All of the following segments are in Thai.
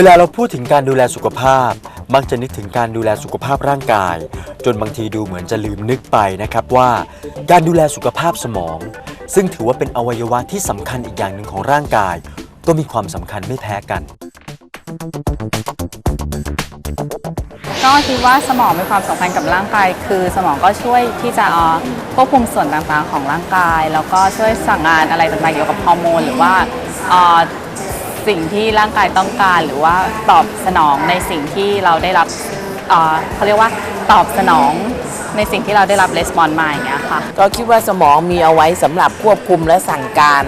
เวลาเราพูดถึงการดูแลสุขภาพ มักจะนึกถึงการดูแลสุขภาพร่างกาย จนบางทีดูเหมือนจะลืมนึกไปนะครับว่า การดูแลสุขภาพสมอง ซึ่งถือว่าเป็นอวัยวะที่สำคัญอีกอย่างหนึ่งของร่างกาย ก็มีความสำคัญไม่แพ้กัน ก็คิดว่าสมองมีความสำคัญกับร่างกาย คือสมองก็ช่วยที่จะเอ่อควบคุมส่วนต่างๆของร่างกาย แล้วก็ช่วยสั่งงานอะไรต่างๆเกี่ยวกับฮอร์โมนหรือว่าเอ่อ สิ่งที่ร่างกายต้องการหรือว่าตอบสนองในสิ่งที่เราได้รับเอ่อเขาเรียกว่าตอบสนองในสิ่งที่เราได้รับレスปอนมาอย่างเงี้ยค่ะก็คิดว่าสมองมีเอาไว้สำหรับควบคุมและสั่งการ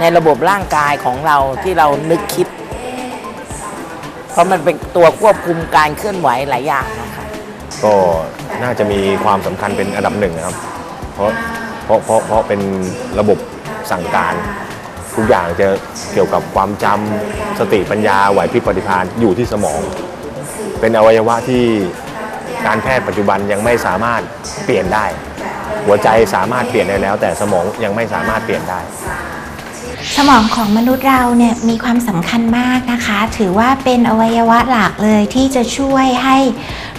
ในระบบร่างกายของเราที่เรานึกคิด เพราะมันเป็นตัวควบคุมการเคลื่อนไหวหลายอย่างนะคะก็น่าจะมีความสำคัญเป็นอันดับหนึ่งนะครับ เพราะเพราะเพราะเพราะเป็นระบบสั่งการ ทุกอย่างจะเกี่ยวกับความจำสติปัญญาไหวพริบปฏิภาณอยู่ที่สมอง เป็นอวัยวะที่การแพทย์ปัจจุบันยังไม่สามารถเปลี่ยนได้ หัวใจสามารถเปลี่ยนได้แล้ว แต่สมองยังไม่สามารถเปลี่ยนได้สมองของมนุษย์เราเนี่ยมีความสำคัญมากนะคะ ถือว่าเป็นอวัยวะหลักเลยที่จะช่วยให้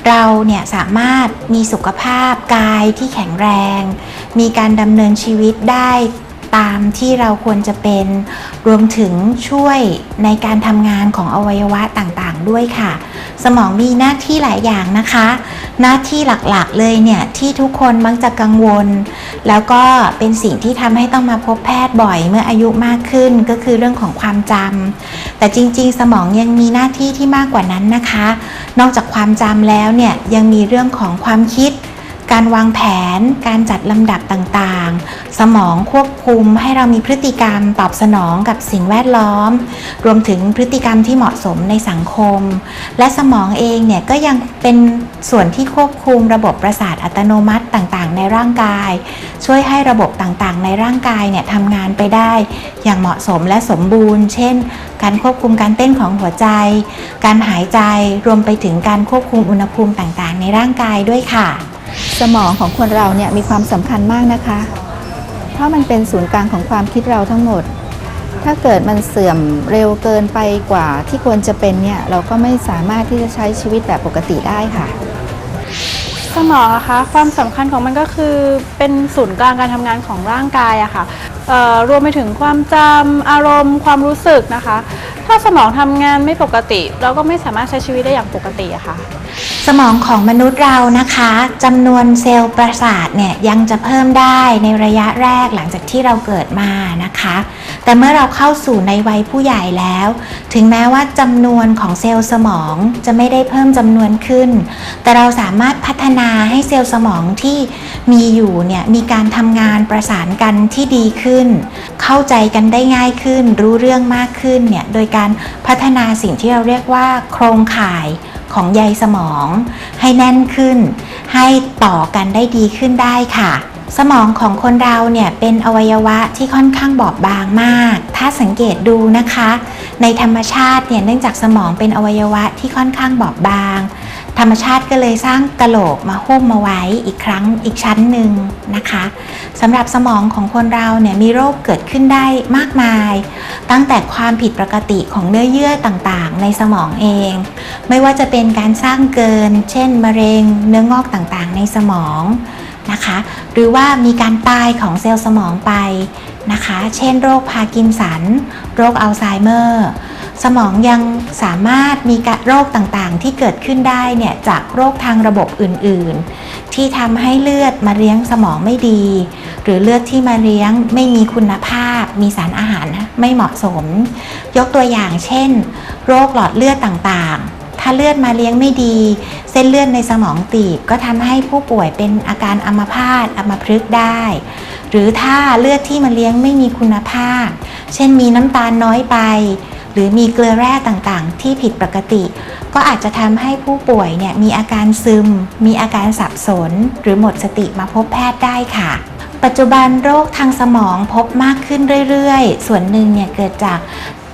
เราเนี่ยสามารถมีสุขภาพกายที่แข็งแรง มีการดำเนินชีวิตได้ ตามที่เราควรจะเป็น รวมถึงช่วยในการทำงานของอวัยวะต่างๆ ด้วยค่ะ สมองมีหน้าที่หลายอย่างนะคะ หน้าที่หลักๆเลยเนี่ยที่ทุกคนมักจะกังวล แล้วก็เป็นสิ่งที่ทำให้ต้องมาพบแพทย์บ่อยเมื่ออายุมากขึ้นก็คือเรื่องของความจำแต่จริงๆ สมองยังมีหน้าที่ที่มากกว่านั้นนะคะ นอกจากความจำแล้วเนี่ยยังมีเรื่องของความคิด การวางแผน การจัดลำดับต่างๆ สมองควบคุมให้เรามีพฤติกรรมตอบสนองกับสิ่งแวดล้อม รวมถึงพฤติกรรมที่เหมาะสมในสังคม และสมองเองเนี่ยก็ยังเป็นส่วนที่ควบคุมระบบประสาทอัตโนมัติต่างๆ ในร่างกาย ช่วยให้ระบบต่างๆ ในร่างกายเนี่ยทำงานไปได้ อย่างเหมาะสมและสมบูรณ์ เช่น การควบคุมการเต้นของหัวใจ การหายใจรวมไปถึงการควบคุมอุณหภูมิต่างๆ ในร่างกายด้วยค่ะ สมองของคนเราเนี่ยมีความสำคัญมากนะคะ เพราะมันเป็นศูนย์กลางของความคิดเราทั้งหมด ถ้าเกิดมันเสื่อมเร็วเกินไปกว่าที่ควรจะเป็นเนี่ยเราก็ไม่สามารถที่จะใช้ชีวิตแบบปกติได้ค่ะ สมองอะคะความสำคัญของมันก็คือเป็นศูนย์กลางการทำงานของร่างกายอะค่ะเอ่อรวมไปถึงความจำอารมณ์ ความรู้สึกนะคะ ถ้าสมองทำงานไม่ปกติ เราก็ไม่สามารถใช้ชีวิตได้อย่างปกติอะค่ะ สมองของมนุษย์เรานะคะจำนวนเซลล์ประสาทเนี่ยยังจะเพิ่มได้ในระยะแรกหลังจากที่เราเกิดมานะคะ แต่เมื่อเราเข้าสู่ในวัยผู้ใหญ่แล้ว ถึงแม้ว่าจำนวนของเซลล์สมองจะไม่ได้เพิ่มจำนวนขึ้น แต่เราสามารถพัฒนาให้เซลล์สมองที่มีอยู่เนี่ยมีการทำงานประสานกันที่ดีขึ้น เข้าใจกันได้ง่ายขึ้น รู้เรื่องมากขึ้นเนี่ยโดยการพัฒนาสิ่งที่เราเรียกว่าโครงข่าย ของใยสมอง ให้แน่นขึ้น ให้ต่อกันได้ดีขึ้นได้ค่ะ สมองของคนเราเนี่ยเป็นอวัยวะที่ค่อนข้างบอบบางมาก ถ้าสังเกตดูนะคะ ในธรรมชาติเนี่ยเนื่องจากสมองเป็นอวัยวะที่ค่อนข้างบอบบาง ธรรมชาติก็เลยสร้างกะโหลกมาหุ้มมาไว้อีกครั้งอีกชั้นหนึ่งนะคะสำหรับสมองของคนเราเนี่ยมีโรคเกิดขึ้นได้มากมาย ตั้งแต่ความผิดปกติของเนื้อเยื่อต่างๆ ในสมองเอง ไม่ว่าจะเป็นการสร้างเกิน เช่น มะเร็ง เนื้องอกต่างๆ ในสมองนะคะหรือว่ามีการตายของเซลล์สมองไปนะคะ เช่นโรคพาร์กินสัน โรคอัลไซเมอร์ สมองยังสามารถมีโรคต่างๆ ที่เกิดขึ้นได้เนี่ยจากโรคทางระบบอื่นๆ ที่ทำให้เลือดมาเลี้ยงสมองไม่ดี หรือเลือดที่มาเลี้ยงไม่มีคุณภาพ มีสารอาหารไม่เหมาะสม ยกตัวอย่างเช่น โรคหลอดเลือดต่างๆถ้าเลือดมาเลี้ยงไม่ดี เส้นเลือดในสมองตีบก็ทำให้ผู้ป่วยเป็นอาการอัมพาตอัมพฤกษ์ได้ หรือถ้าเลือดที่มาเลี้ยงไม่มีคุณภาพ เช่นมีน้ำตาลน้อยไป หรือมีเกลือแร่ต่างๆ ที่ผิดปกติ ก็อาจจะทำให้ผู้ป่วยเนี่ยมีอาการซึม มีอาการสับสน หรือหมดสติมาพบแพทย์ได้ค่ะปัจจุบันโรคทางสมองพบมากขึ้นเรื่อยๆ ส่วนหนึ่งเนี่ยเกิดจาก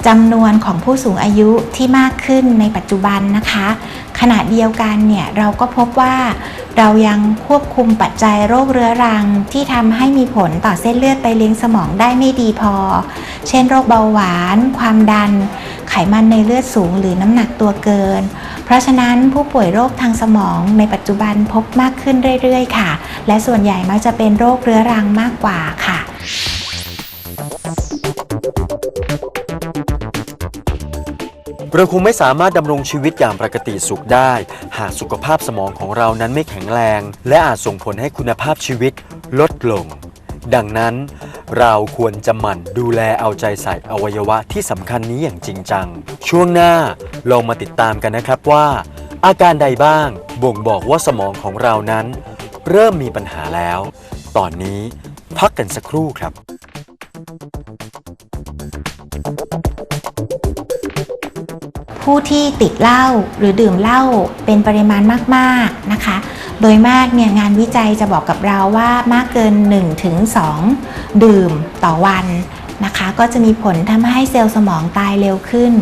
จำนวนของผู้สูงอายุที่มากขึ้นในปัจจุบันนะคะ ขณะเดียวกันเนี่ยเราก็พบว่าเรายังควบคุมปัจจัยโรคเรื้อรังที่ทำให้มีผลต่อเส้นเลือดไปเลี้ยงสมองได้ไม่ดีพอ เช่นโรคเบาหวาน ความดันไขไขมันในเลือดสูงหรือน้ำหนักตัวเกิน เพราะฉะนั้นผู้ป่วยโรคทางสมองในปัจจุบันพบมากขึ้นเรื่อยๆ ค่ะ และส่วนใหญ่มักจะเป็นโรคเรื้อรังมากกว่าค่ะ เราคงไม่สามารถดำรงชีวิตอย่างปกติสุขได้ หากสุขภาพสมองของเรานั้นไม่แข็งแรง และอาจส่งผลให้คุณภาพชีวิตลดลง ดังนั้น เราควรจะหมั่นดูแลเอาใจใส่อวัยวะที่สำคัญนี้อย่างจริงจัง ช่วงหน้าลองมาติดตามกันนะครับว่า อาการใดบ้างบ่งบอกว่าสมองของเรานั้น เริ่มมีปัญหาแล้ว ตอนนี้พักกันสักครู่ครับ ผู้ที่ติดเหล้าหรือดื่มเหล้าเป็นปริมาณมากๆนะคะ โดยมากเนี่ยงานวิจัยจะบอกกับเราว่ามากเกิน 1-2ถึง2ดื่มต่อวันนะคะ ก็จะมีผลทำให้เซลล์สมองตายเร็วขึ้น